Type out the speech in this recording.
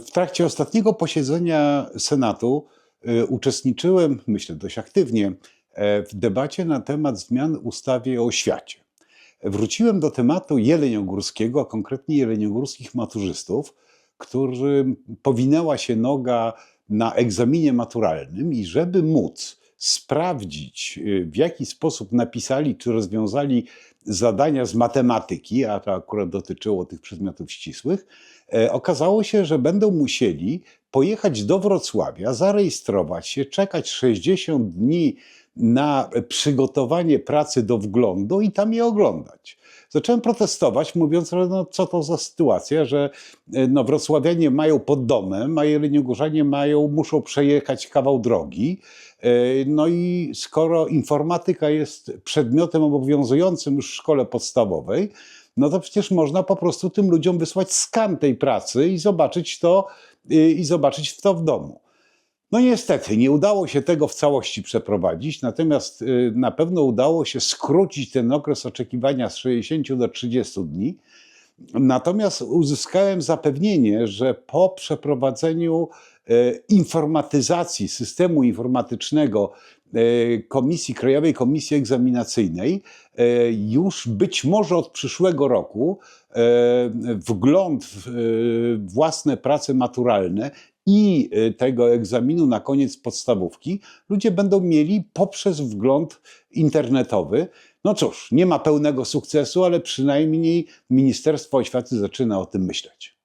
W trakcie ostatniego posiedzenia Senatu y, uczestniczyłem, myślę dość aktywnie, e, w debacie na temat zmian w ustawie o oświacie. Wróciłem do tematu jeleniogórskiego, a konkretnie jeleniogórskich maturzystów, którym powinęła się noga na egzaminie maturalnym i żeby móc sprawdzić, y, w jaki sposób napisali czy rozwiązali zadania z matematyki, a to akurat dotyczyło tych przedmiotów ścisłych, e, okazało się, że będą musieli pojechać do Wrocławia, zarejestrować się, czekać 60 dni na przygotowanie pracy do wglądu i tam je oglądać. Zacząłem protestować, mówiąc, że no, co to za sytuacja, że e, no, wrocławianie mają pod domem, a jeleniogórzanie mają, muszą przejechać kawał drogi. E, No i skoro informatyka jest przedmiotem obowiązującym już w szkole podstawowej, no to przecież można po prostu tym ludziom wysłać skan tej pracy i zobaczyć to, y, i zobaczyć to w domu. No niestety, nie udało się tego w całości przeprowadzić, natomiast y, na pewno udało się skrócić ten okres oczekiwania z 60 do 30 dni. Natomiast uzyskałem zapewnienie, że po przeprowadzeniu e, informatyzacji systemu informatycznego e, Komisji Krajowej Komisji Egzaminacyjnej już być może od przyszłego roku wgląd w własne prace maturalne i e, tego egzaminu na koniec podstawówki ludzie będą mieli poprzez wgląd internetowy. No cóż, nie ma pełnego sukcesu, ale przynajmniej Ministerstwo Oświaty zaczyna o tym myśleć.